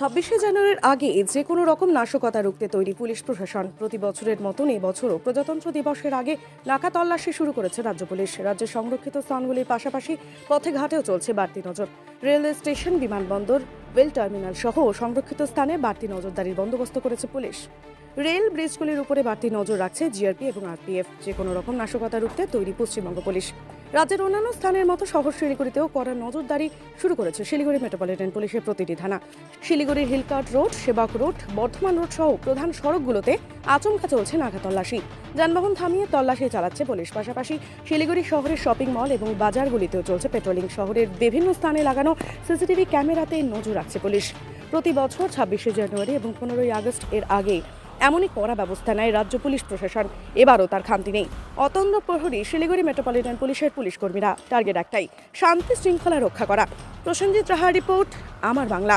ছাব্বিশে জানুয়ারির আগে যে কোনো রকম নাশকতা রুখতে তৈরি পুলিশ প্রশাসন। প্রতি বছরের মতন এই বছরও প্রজাতন্ত্র দিবসের আগে নাকা তল্লাশি শুরু করেছে রাজ্য পুলিশ। রাজ্যের সংরক্ষিত স্থানগুলির পাশাপাশি পথে ঘাটেও চলছে বাড়তি নজর। রেলওয়ে স্টেশন, বিমানবন্দর, রেল টার্মিনাল সহ সংরক্ষিত স্থানে বাড়তি নজরদারির বন্দোবস্ত করেছে পুলিশ। রেল ব্রিজগুলির উপরে বাড়তি নজর রাখছে জিআরপি এবং আরপিএফ। যে কোনো রকম নাশকতা রুখতে তৈরি পশ্চিমবঙ্গ পুলিশ। রাজ্যের অন্যান্য স্থানের মতো শহর শিলিগুড়িতেও কড়া নজরদারি শুরু করেছে শিলিগুড়ি মেট্রোপলিটন পুলিশের প্রতিটি থানা। শিলিগুড়ির Hill Cart road, Sevoke road, Bardhaman road সহ প্রধান সড়কগুলোতে আচমকা চলছে নাগা তল্লাশি। যানবাহন থামিয়ে তল্লাশি চালাচ্ছে পুলিশ। পাশাপাশি শিলিগুড়ি শহরের শপিং মল এবং বাজারগুলিতেও চলছে পেট্রোলিং শহরের বিভিন্ন স্থানে লাগানো সিসিটিভি ক্যামেরাতে নজর রাখছে পুলিশ। প্রতি বছর ছাব্বিশে জানুয়ারি এবং পনেরোই আগস্ট এর আগে এমনই কড়া ব্যবস্থা নেয় রাজ্য পুলিশ প্রশাসন। এবারও তার খান্তি নেই। অতন্দ্র প্রহরী, শিলিগুড়ি মেট্রোপলিটন পুলিশের পুলিশ কর্মীরা টার্গেট একটাই, শান্তি শৃঙ্খলা রক্ষা করা। প্রসেনজিৎ রাহার রিপোর্ট, আমার বাংলা।